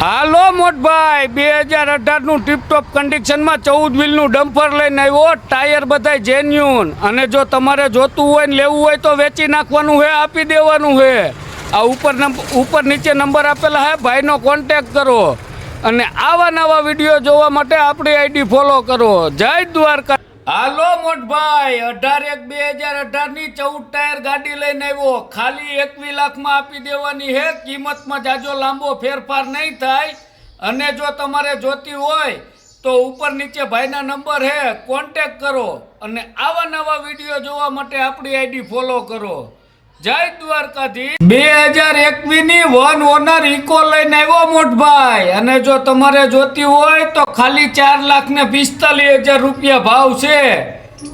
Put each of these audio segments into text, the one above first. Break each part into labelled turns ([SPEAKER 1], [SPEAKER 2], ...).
[SPEAKER 1] હાલો મોટભાઈ, બે હજાર અઢારનું ટીપટોપ કન્ડિશનમાં ચૌદ વ્હીલનું ડમ્પર લઈને આવ્યો, ટાયર બધાય જેન્યુન અને જો તમારે જોતું હોય ને લેવું હોય તો વેચી નાખવાનું છે આપી દેવાનું છે આ ઉપર ઉપર નીચે નંબર આપેલા છે ભાઈનો કોન્ટેક કરો. અને આવા નવા વીડિયો જોવા માટે આપણી આઈડી ફોલો કરો. જય દ્વારકા. હાલો મોટભાઈ, અઢાર એક બે હજાર અઢારની ચૌદ ટાયર ગાડી લઈને આવ્યો. ખાલી એકવી લાખમાં આપી દેવાની હે, કિંમતમાં જાજો લાંબો ફેરફાર નહીં થાય. અને જો તમારે જોતી હોય, તો ઉપર નીચે ભાઈના નંબર હે કોન્ટેક કરો. અને આવા નવા વીડિયો જોવા માટે આપણી આઈડી ફોલો કરો. જય દ્વારકાધીશ. બે હજાર એકવીસની વન ઓનર ઇકો લઈને આવ્યો મોટભાઈ. અને જો તમારે જોતી હોય તો ખાલી ચાર લાખ ને પિસ્તાલીસ હજાર રૂપિયા ભાવ છે.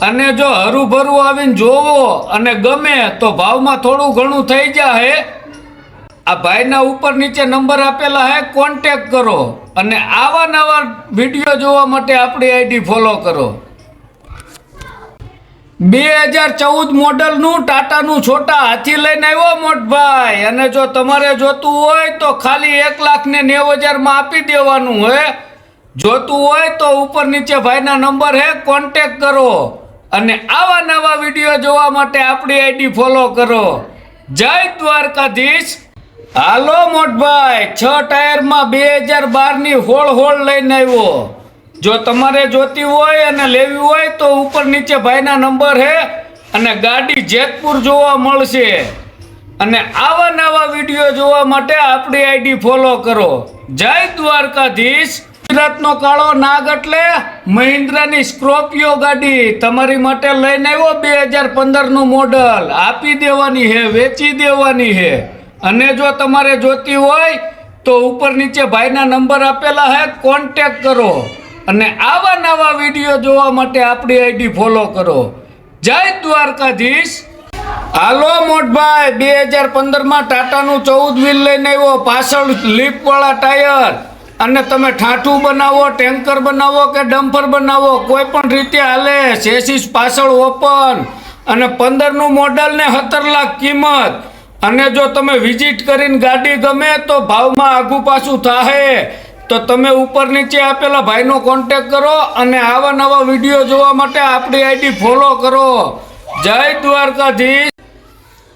[SPEAKER 1] અને જો હરુભરું આવીને જોવો અને ગમે તો ભાવમાં થોડું ઘણું થઈ જાય આ ભાઈના ઉપર નીચે નંબર આપેલા હે કોન્ટેક કરો. અને આવા નવા વીડિયો જોવા માટે આપણી આઈડી ફોલો કરો. બે હજાર ચૌદ મોડલનું ટાટાનું છોટા હાથી લઈને આવ્યો મોટભાઈ. અને જો તમારે જોતું હોય તો ખાલી એક લાખ ને નેવ હજારમાં આપી દેવાનું હે. જોતું હોય તો ઉપર નીચે ભાઈના નંબર હે કોન્ટેક કરો. અને આવા નવા વીડિયો જોવા માટે આપણી આઈડી ફોલો કરો. જય દ્વારકાધીશ. હાલો મોટભાઈ, છ ટાયરમાં બે હજાર બારની હોળ હોળ લઈને આવ્યો. જો તમારે જોતી હોય અને લેવી હોય તો ઉપર નીચે ભાઈના નંબર હે અને ગાડી જેતપુર જોવા મળશે. અને આવા નવા વીડિયો જોવા માટે આપણી આઈડી ફોલો કરો. જય દ્વારકાધીશ. ગુજરાતનો કાળો નાગ એટલે મહિન્દ્રાની સ્કોર્પિયો ગાડી. તમારી માટે લઈને આવ્યો બે હજાર પંદરનું મોડલ. આપી દેવાની છે વેચી દેવાની છે અને જો તમારે જોતી હોય તો ઉપર નીચે ભાઈના નંબર આપેલા છે કોન્ટેક કરો. અને આવા નવા વીડિયો જોવા માટે આપણી આઈડી ફોલો કરો. જય દ્વારકાધીશ. હાલો મોટભાઈ બે હજાર પંદરમાં ટાટાનું ચૌદ વ્હીલ લઈને આવ્યો, પાછળ લીપવાળા ટાયર. અને તમે ઠાઠું બનાવો, ટેન્કર બનાવો કે ડમ્પર બનાવો, કોઈ પણ રીતે હાલે, સેસીસ પાછળ ઓપન. અને પંદરનું મોડલ ને સત્તર લાખ કિંમત. અને જો તમે વિઝિટ કરીને ગાડી ગમે તો ભાવમાં આઘું પાછું થાહે. તો તમે ઉપર નીચે આપેલા ભાઈનો કોન્ટેક કરો અને આવા નવા વીડિયો જોવા માટે આપણી આઈડી ફોલો કરો. જય દ્વારકાધીશ.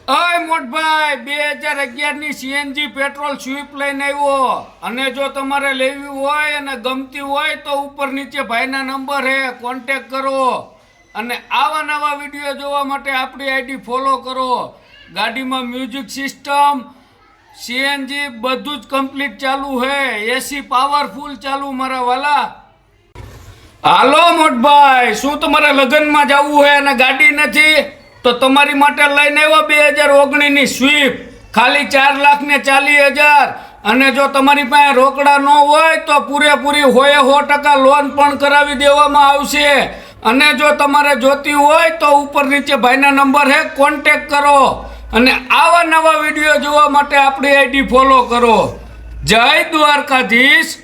[SPEAKER 1] અય મોટભાઈ, બે હજાર અગિયારની સીએનજી પેટ્રોલ સ્વીપ લઈને આવ્યો. અને જો તમારે લેવી હોય અને ગમતી હોય તો ઉપર નીચે ભાઈના નંબર હે કોન્ટેક કરો. અને આવા નવા વીડિયો જોવા માટે આપણી આઈડી ફોલો કરો. ગાડીમાં મ્યુઝિક સિસ્ટમ સીએનજી બધું જ કમ્પ્લીટ ચાલુ હે. એસી પાવરફુલ ચાલુ મારા વાલા. હાલો મોટભાઈ, શું તમારે લગ્નમાં જવું છે અને ગાડી નથી? તો તમારી માટે લઈને આવ્યો બે હજાર ઓગણીસની સ્વીપ ખાલી ચાર લાખ ને ચાલીસ હજાર. અને જો તમારી પાસે રોકડા ન હોય તો પૂરેપૂરી હોય સો ટકા લોન પણ કરાવી દેવામાં આવશે. અને જો તમારે જોતી હોય તો ઉપર નીચે ભાઈના નંબર હે કોન્ટેક કરો. અને આવા નવા વીડિયો જોવા માટે આપણી આઈડી ફોલો કરો. જય દ્વારકાધીશ.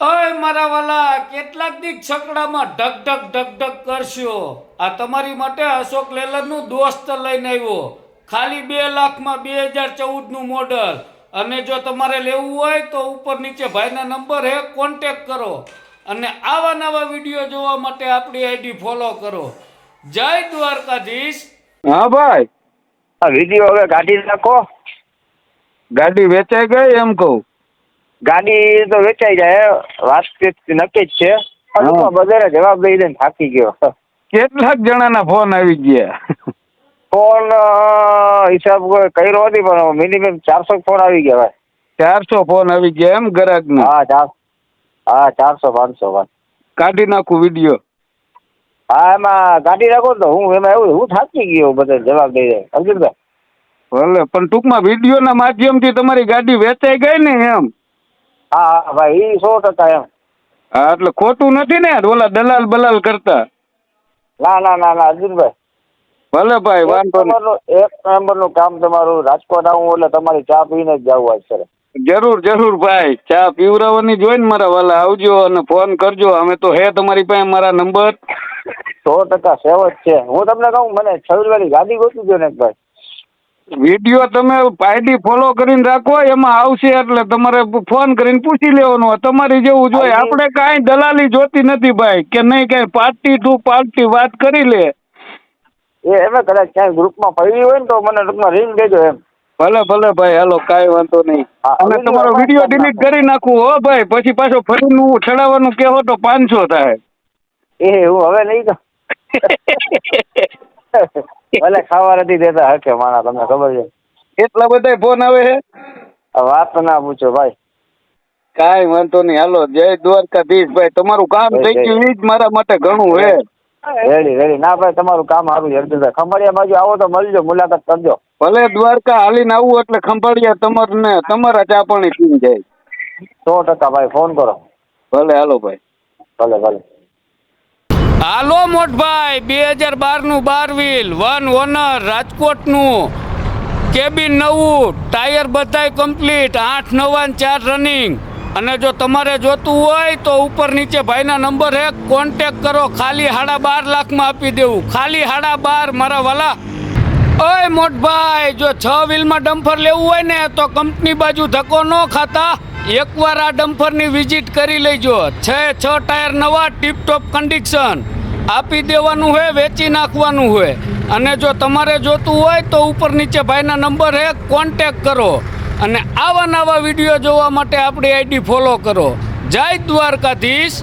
[SPEAKER 1] અય મારા વાલા, કેટલાક દી છકડામાં ઢક ઢક ઢક ઢક કરશો. આ તમારી માટે અશોક લેલરનું દોસ્ત લઈને આવ્યો. ખાલી બે લાખમાં બે હજાર ચૌદનું મોડલ. અને જો તમારે લેવું હોય તો ઉપર નીચે ભાઈના નંબર હે કોન્ટેક કરો. અને આવા નવા વીડિયો જોવા માટે આપણી આઈડી ફોલો કરો. જય દ્વારકાધીશ.
[SPEAKER 2] હા ભાઈ.
[SPEAKER 3] આ વીડિયો હવે કાઢી નાખો.
[SPEAKER 2] ગાડી વેચાઈ ગઈ એમ કહું.
[SPEAKER 3] ગાડી તો વેચાઈ જાય વાતચીત નક્કી જ છે. બધાને જવાબ દઈ દઈને થાકી ગયો.
[SPEAKER 2] કેટલાક જણાના ફોન આવી ગયા.
[SPEAKER 3] ફોન હિસાબ કર્યો નથી પણ મિનિમમ ચારસો ફોન આવી ગયા ભાઈ.
[SPEAKER 2] ચારસો ફોન આવી ગયા એમ ગ્રાહક
[SPEAKER 3] હા ચાર હા ચારસો પાંચસો વાત
[SPEAKER 2] કાઢી નાખું વીડિયો.
[SPEAKER 3] હા એમાં ગાડી રાખો તો હું એમાં એવું હું થાકી ગયો બધા જવાબ દઈ દે સમજી
[SPEAKER 2] ભલે પણ ટૂંકમાં વિડીયોના માધ્યમથી તમારી ગાડી વેચાઈ ગઈ ને એમ?
[SPEAKER 3] હા હા ભાઈ એ સો ટકા એમ.
[SPEAKER 2] હા એટલે ખોટું નથી ને? ઓલા દલાલ બલાલ કરતા.
[SPEAKER 3] ના ના ના ના અર્જુનભાઈ
[SPEAKER 2] ભલે ભાઈ વાંધો
[SPEAKER 3] એક નંબરનું કામ તમારું રાજકોટ આવું એટલે તમારી ચા પીને જ જવું સર
[SPEAKER 2] જરૂર જરૂર ભાઈ. ચા પીવરાવવાની જોઈને મારા વાલા. આવજો અને ફોન કરજો. અમે તો હે તમારી પાસે મારા નંબર.
[SPEAKER 3] સો ટકા સેવ છે. હું તમને કહું મને છવ્વીસ વાળી ગાડી ગોતી દો ને ભાઈ.
[SPEAKER 2] વીડિયો તમે આઈડી ફોલો કરીને રાખો એમાં આવશે એટલે તમારે ફોન કરીને પૂછી લેવાનું. તમારી જેવું જોઈએ આપણે કાંઈ દલાલી જોતી નથી ભાઈ કે નહીં કાંઈ પાર્ટી ટુ પાર્ટી વાત કરી લે.
[SPEAKER 3] એ એમ કદાચ ક્યાંય ગ્રુપમાં ફરી હોય ને તો મને ટૂંકમાં રિંગ દેજો એમ.
[SPEAKER 2] ભલે ભલે ભાઈ હાલો કાંઈ વાંધો નહીં. અને તમારો વીડિયો ડિલીટ કરી નાખું હો ભાઈ. પછી પાછો ફરીનું ચડાવવાનું કહેવો તો પાંચસો થાય.
[SPEAKER 3] એ હું હવે નહીં તો ભલે ખાવા નથી દેતા હકે માણા તમને ખબર છે?
[SPEAKER 2] એટલા બધા ફોન આવે છે?
[SPEAKER 3] વાત ના પૂછો ભાઈ.
[SPEAKER 2] કાઈ વાંધો નહીં હાલો જય દ્વારકાધીશ ભાઈ તમારું કામ થઈ ગયું ઈ જ મારા માટે ઘણું હે
[SPEAKER 3] રેડી રેડી. ના ભાઈ તમારું કામ સારું અર્જુનભાઈ. ખમડિયા બાજુ આવો તો મળજો મુલાકાત કરજો.
[SPEAKER 2] ભલે દ્વારકા હાલીને આવું એટલે ખંભાળિયા તમારને તમારા ચા પાણી પીને જાય.
[SPEAKER 3] સો ટકા ભાઈ ફોન કરો.
[SPEAKER 2] ભલે હાલો ભાઈ.
[SPEAKER 3] ભલે ભલે.
[SPEAKER 1] હાલો મોટભાઈ, બે હજાર બારનું બાર વ્હીલ, વન ઓનર, રાજકોટનું. કેબિન નવું, ટાયર બધાય કમ્પ્લીટ, આઠ, નવા ચાર રનિંગ અને જો તમારે જોતું હોય તો ઉપર નીચે ભાઈના નંબર હે કોન્ટેક કરો, ખાલી હાડા બાર લાખમાં આપી દેવું. ખાલી હાડા બાર, મારા વાલા. ઓય મોટભાઈ, જો છ વ્હીલમાં ડમ્ફર લેવું હોય ને, તો કંપની બાજુ ધક્કો ન ખાતા. એકવાર આ ડમ્ફરની વિઝિટ કરી લેજો. છ છ ટાયર નવા, ટીપટોપ કન્ડિશન આપી દેવાનું હોય, વેચી નાખવાનું હોય. અને જો તમારે જોતું હોય તો ઉપર નીચે ભાઈના નંબર હે કોન્ટેક કરો. અને આવા નવા વીડિયો જોવા માટે આપણી આઈડી ફોલો કરો. જય દ્વારકાધીશ.